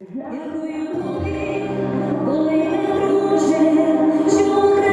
Дякую тобі, коли не друже, що